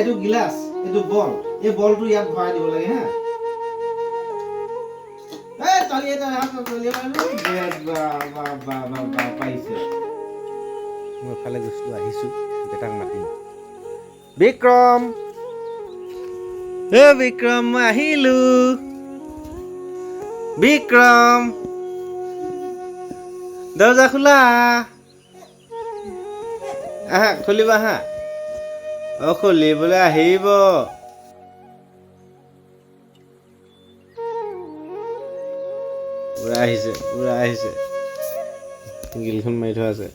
এইটো গিলাচ, এইটো বল। এই বলটো ইয়াত ভৰাই দিব লাগে, হা। বিক্ৰম। দৰ্জা খোলা। আহা, খুলিবা আহা খুলিবলৈ আহিব। পুৰা আহিছে পুৰা আহিছে। গিলখন মাৰি থোৱা আছে।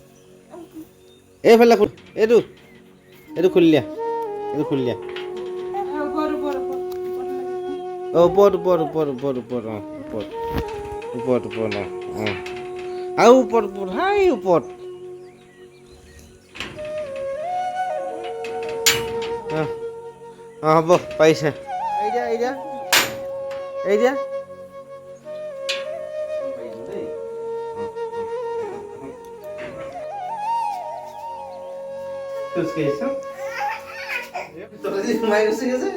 এইফালে এইটো এইটো খুলি দিয়া, এইটো খুলি দিয়া। অ, ওপৰত ওপৰত ওপৰত ওপৰত ওপৰত, অঁ, ওপৰত। ওপৰত ওপৰত, অঁ অঁ। আৰু ওপৰত ওপৰত, হাই, ওপৰত। খোজকাঢ়িছ তহঁতি সোমাই গৈছেগে যে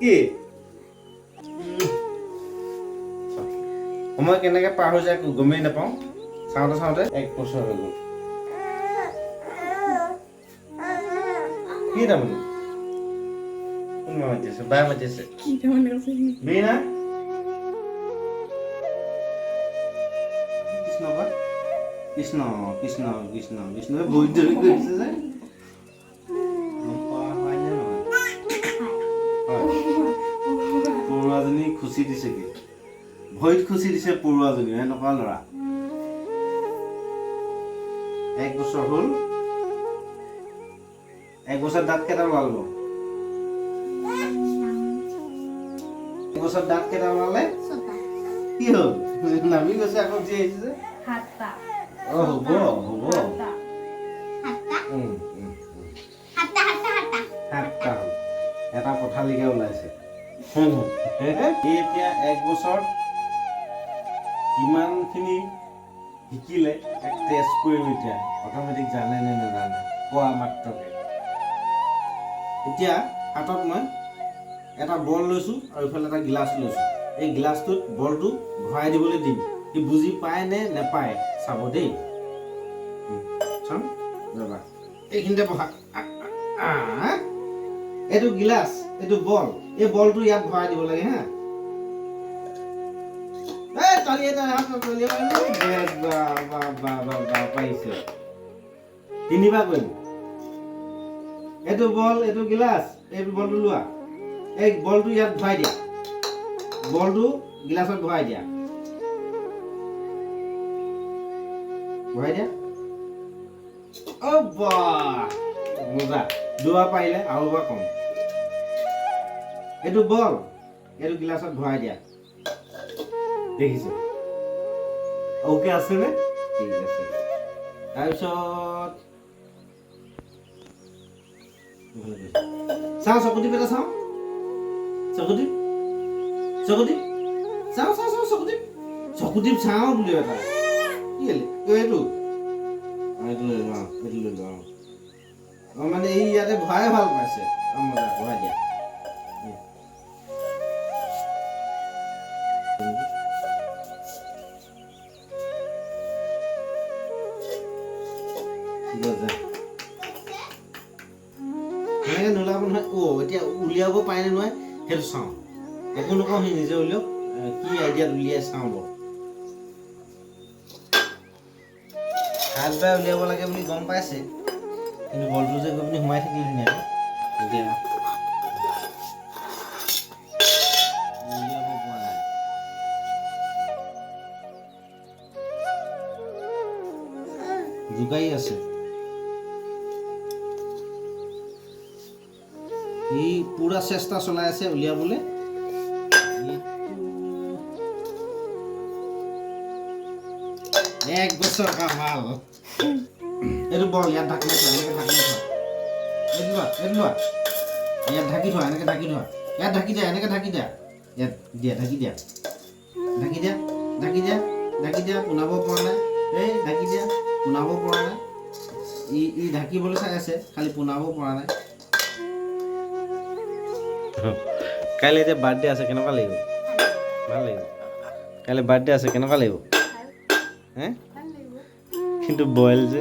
কি? সময় কেনেকে পাৰ হৈ যায় একো গমেই নাপাওঁ। চাওঁতে চাওঁতে এক বছৰ হৈ গ'ল। কৃষ্ণ কৃষ্ণ কৃষ্ণ বহুত দেৰি কৰিছে যে গম পোৱা হয় নে নহয় হয় পৰুৱাজনী খুচি দিছেগে ভৰিত খুচি দিছে পৰুৱাজনী এনেকুৱা ল'ৰা এক বছৰ হ'ল এক বছৰ দাঁত কেইটা ওলাল এক বছৰ দাঁত কেইটা ওলালে কি হ'ল? নামি গৈছে আকৌ উঠি আহিছে অ হ'ব হ'ব। সাতটা এটা পথালিকে ওলাইছে। এতিয়া এক বছৰত কিমানখিনি শিকিলে এক টেষ্ট কৰিম এতিয়া? অট'মেটিক জানে নে নাজানে? কোৱা মাত্ৰকে। এতিয়া হাতত মই এটা বল লৈছোঁ আৰু ইফালে এটা গিলাচ লৈছোঁ এই গিলাচটোত বলটো ভৰাই দিবলৈ দিম সি বুজি পায় নে নেপায় চাব দেই চাম ৰ'বা এইখিনিতে বহা। এইটো গিলাচ এইটো বল এই বলটো ইয়াত ভৰাই দিব লাগে হা তিনিবাৰ কৰিম এইটো বল এইটো গিলাচ এইটো বলটো লোৱা। এই বলটো ইয়াত ভৰাই দিয়া। বলটো গিলাচত ভৰাই দিয়া। ভৰাই দিয়া। অ' মজা। দুবাৰ পাৰিলে আৰু এবাৰ কম। এইটো বল এইটো গিলাচত ভৰাই দিয়া। দেখিছো? অ'কে আছেনে ঠিক আছে। তাৰপিছত চাওঁ চকুটি পেটা চাওঁ? চকুটি চকুটি চাওঁ চাওঁ চাওঁ চকুটি চকুটি চাওঁ বুলি এটা। কি এইটো। এইটো লৈ লোৱা এইটো লৈ লোৱা অ মানে এই ইয়াতে ভৰাই ভালো পাইছে। অ মজা ভৰাই দিয়া। উম। অ' এতিয়া উলিয়াব পাৰে নে নোৱাৰে সেইটো চাওঁ। একো নকওঁ সি নিজে উলিয়াওক কি আইডিয়াত উলিয়াই চাওঁ বাৰু হাত বাই উলিয়াব লাগে বুলি গম পাইছে কিন্তু বলটো যে গৈ পিনি সোমাই থাকিলে ধুনীয়াকৈ এতিয়া। জোকাৰি আছে। সি পুৰা চেষ্টা চলাই আছে উলিয়াবলৈ। এক বছৰ কামাল এইটো বৰ ইয়াত ঢাকি থোৱা, এনেকে ঢাকি থোৱা। এইটো লোৱা এইটো লোৱা। ইয়াত ঢাকি থোৱা, এনেকে ঢাকি থোৱা। ইয়াত ঢাকি দিয়া, এনেকে ঢাকি দিয়া। ইয়াত দিয়া, ঢাকি দিয়া। ঢাকি দিয়া ঢাকি দিয়া ঢাকি দিয়া পোনাব পৰা নাই। এই, ঢাকি দিয়া পোনাব পৰা নাই। ই ই ঢাকিবলৈ চাই আছে, খালি পোনাব পৰা নাই। কাইলৈ এতিয়া বাৰ্থডে আছে, কেনেকুৱা লাগিব? ভালো লাগিব। কাইলৈ বাৰ্থডে আছে, কেনেকুৱা লাগিব? হে? কিন্তু বইল যে,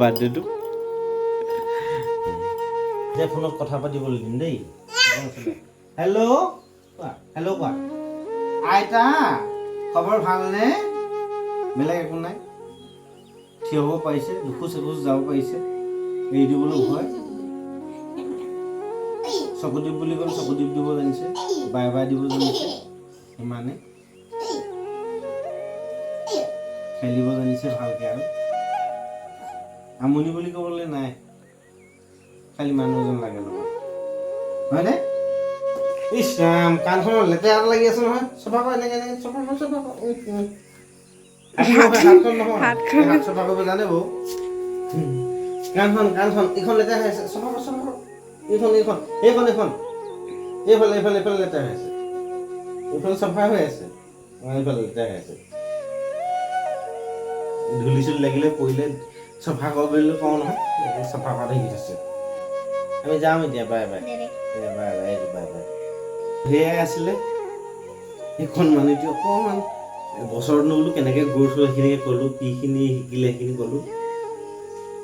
বাৰ্থডেটো। এতিয়া ফোনত কথা পাতিবলৈ দিম দেই। হেল্ল' কোৱা? হেল্ল' কোৱা? আইতা, খবৰ ভালনে? বেলেগ একো নাই। থিয় হ'ব পাৰিছে, দুখোজ এখোজ যাব পাৰিছে। এৰি দিবলৈ ভয়। চকুদীপ বুলি ক'লে চকুদীপ দিব জানিছে বাই বাই দিব জানিছে সিমানে খেলিব জানিছে ভালকৈ আৰু। আমনি বুলি ক'বলৈ নাই। খালি মানুহ এজন লাগে লগত হয়নে? ইছ ৰাম কাণখনত লেতেৰা লাগি আছে নহয়। চফা কৰ এনেকৈ এনেকৈ চফা কৰ চফা কৰ। হাতখন নহয়, হাত চফা কৰিব জানে বৌ। কাণখন কাণখন এইখন লেতেৰা হৈ আছে। চফা কৰ চফা কৰ। এইখন এইখন এইখন এইখন এইফালে এইফালে এইফালে লেতেৰা হৈ আছে। এইফালে চফা হৈ আছে। অঁ এইফালে লেতেৰা হৈ আছে। ধূলি চুলি লাগিলে পৰিলে চফা কৰ বুলি কওঁ নহয় এতিয়া চফা কৰাটো শিকি থৈছে আমি যাম এতিয়া bye bye. Bye bye bye bye. সেয়াই আছিলে। সেইখন মানুহটো অকণমান বছৰতনো বোলো কেনেকৈ গঢ়ছো সেইখিনিকে ক'লোঁ কিখিনি শিকিলে সেইখিনি ক'লোঁ।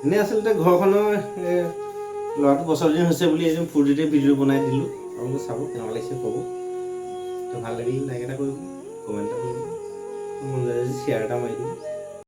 এনেই আচলতে ঘৰখনৰ ল'ৰাটো বছৰ দিন হৈছে বুলি একদম ফূৰ্তিতে ভিডিঅ' বনাই দিলোঁ। আপোনালোকে চাব কেনেকুৱা লাগিছে ক'ব। তো ভালো লাগিল, লাইক এটা কৰিব কমেণ্ট এটা কৰিব মন যায় যদি শ্বেয়াৰ এটা মাৰি দিব।